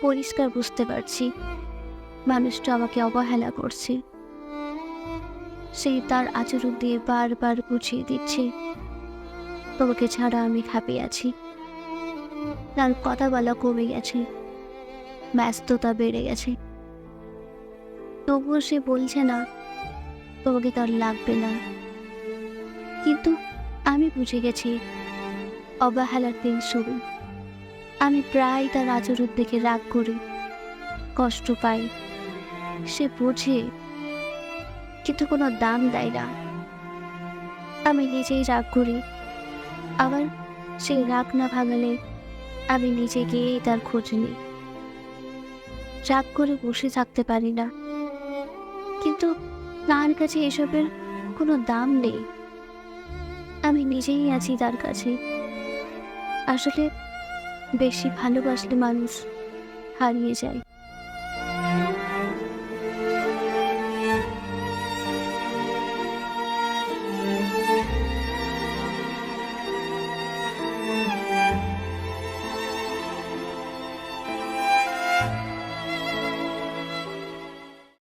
পরিষ্কার বুঝতে পারছি। মানুষটা আমাকে অবহেলা করছে। সেই তার আচরণ দিয়ে বারবার বুঝিয়ে দিচ্ছে। তোমাকে ছাড়া আমি খাপে আছি। তার কথা বলা কমে গেছে। ব্যস্ততা বেড়ে গেছে। তবুও সে বলছে না, তোমাকে তার লাগবে না। কিন্তু আমি বুঝে গেছি, অবহেলার দিন শুরু। আমি প্রায় তার আচরণ দেখে রাগ করি, কষ্ট পাই। সে বোঝে, কিন্তু কোনো দাম দেয় না। আমি নিজেই রাগ করি। আবার সেই রাগ না ভাঙালে আমি নিজে গিয়েই তার খোঁজ নিই। রাগ করে বসে থাকতে পারি না। কিন্তু তার কাছে এসবের কোনো দাম নেই। আমি নিজেই আছি তার কাছে। আসলে বেশি ভালোবাসলে মানুষ হারিয়ে যায়।